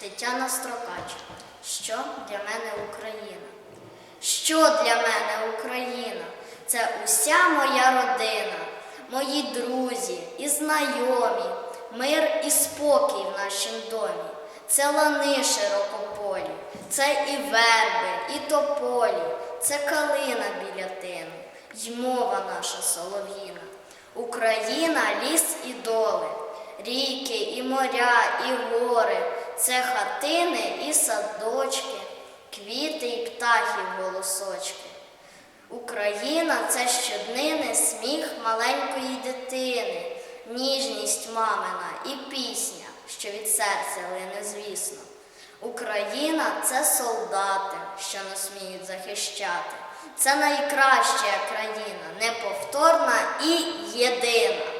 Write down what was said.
Тетяна Строкач. Що для мене Україна? Що для мене Україна? Це уся моя родина, мої друзі і знайомі, мир і спокій в нашім домі. Це лани широкополі, це і верби, і тополі, це калина біля тину, й мова наша солов'їна. Україна ліс і доли, ріки і моря, і гори, це хатини і садочки, квіти і птахів голосочки. Україна це щоднини сміх маленької дитини, ніжність мамина і пісня, що від серця лине, звісно. Україна це солдати, що нас вміють захищати. Це найкраща країна, неповторна і єдина.